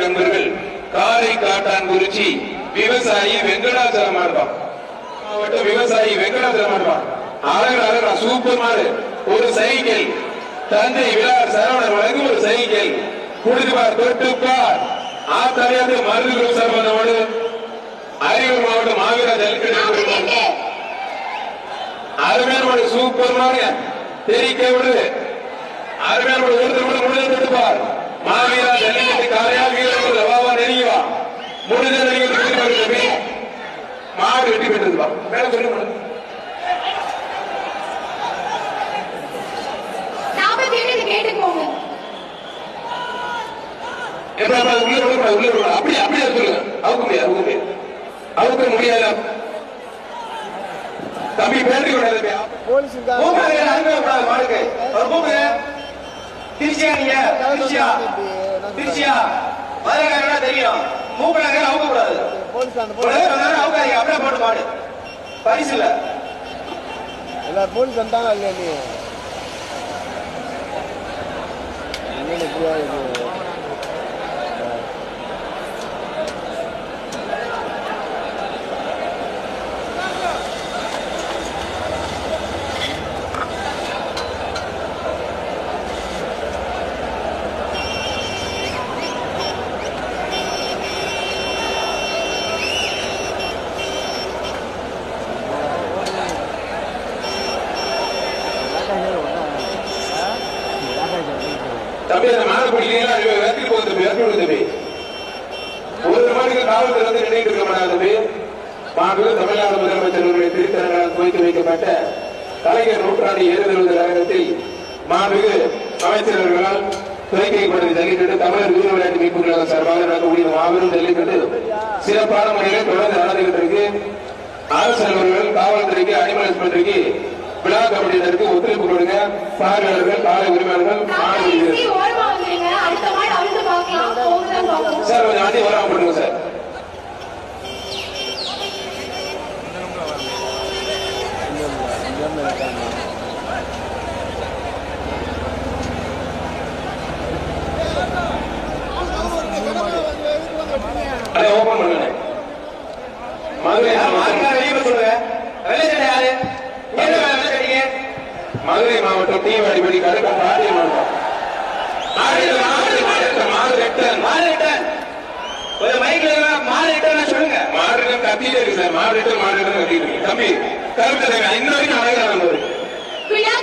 நண்பர்கள் காரை காட்டான்குறிச்சி விவசாயி வெங்கடாச்சலம் ஆடுவான். மாவட்ட விவசாயி வெங்கடாச்சலம் ஆடுவான். அழகு அழகா சூப்பர் மாடு. ஒரு சைக்கிள். தந்தை விழார் சரவணன் வழங்கும் ஒரு சைக்கிள். குடிதுபார் தொட்டுப்பார் ஆத்தாரியாது மருது சர்வனோடு அரியலூர் மாவட்டம் மாவீர ஜல்லிக்கட்டு அருமையான சூப்பர் மாடு. தெரிக்க விடு. அருமையான ஒரு ஒருத்தர் கூட தொட்டுப்பார் மாவீரா ஜல்லிக்கட்டு காலையா பெற்றது வா. மேல சொல்லு மேடம். நாற்பத்தி ஏழு இது கேட்டுக்கோங்க எப்ப எப்ப உள்ள விடக்கூடாது உள்ள விடக்கூடாது அப்படி அப்படியே சொல்லுங்க. அவுக்க முடியாது அவுக்க முடியாது. அவுக்க முடியாது தம்பி பேட்டி விடாது கூப்பிடுங்க திருச்சியா நீங்க? திருச்சியா? திருச்சியா? மதுரைக்காரனா தெரியும். மூக்கனாங்க அவுக்க கூடாது. போலீஸ் அந்த ஒரு போலீஸ் நேரம் வந்தாலும் அவுக்காதீங்க அப்படியே போட்டு மாடு. பரிசு இல்ல எல்லாரும் போலீஸ் வந்தாங்க இல்லையா நீ? என்னென்ன தம்பி அந்த மாடு பிடிக்கிறீங்களா வேத்திட்டு போகுது தம்பி வேத்திட்டு விடு தம்பி. ஒரு மாடுக்கு காவல்துறை வந்து நினைட்டு இருக்க மாட்டாங்க தம்பி. மாண்பு தமிழ்நாடு முதலமைச்சர் அவர்களுடைய திருத்தரங்களால் துவக்கி வைக்கப்பட்ட கலைஞர் நூற்றாண்டு ஏறுதல் கழகத்தில் மாண்பு அமைச்சர்களால் அவர்களால் துவக்கி வைக்கப்பட்ட ஜல்லிக்கட்டு தமிழர் வீர விளையாட்டு மீட்பு கழகம் சார்பாக நடக்கக்கூடிய மாபெரும் தள்ளிட்டு சிறப்பான முறையில் தொடர்ந்து நடந்துகிட்டு இருக்கு அரசு அலுவலர்கள் காவல்துறைக்கு அனிமல் இன்ஸ்பெக்டருக்கு விழா கமிட்டியினருக்கு ஒத்துழைப்பு கொடுங்க. பார்வையாளர்கள் காலை உரிமையாளர்கள் அதை ஓபன் பண்ணுங்க. மதுரை மதுரை மாவட்டம். டி வாடிப்படி கடுக்க பாண்டிய மாவட்டம் ஒரு மாடுகள் கத்திட்டே இருக்கு சார். மாடுட்டு மாடுட்டு கத்திட்டு இருக்கு. தம்பி கருத்து இன்ன வரைக்கும் அழகான விழா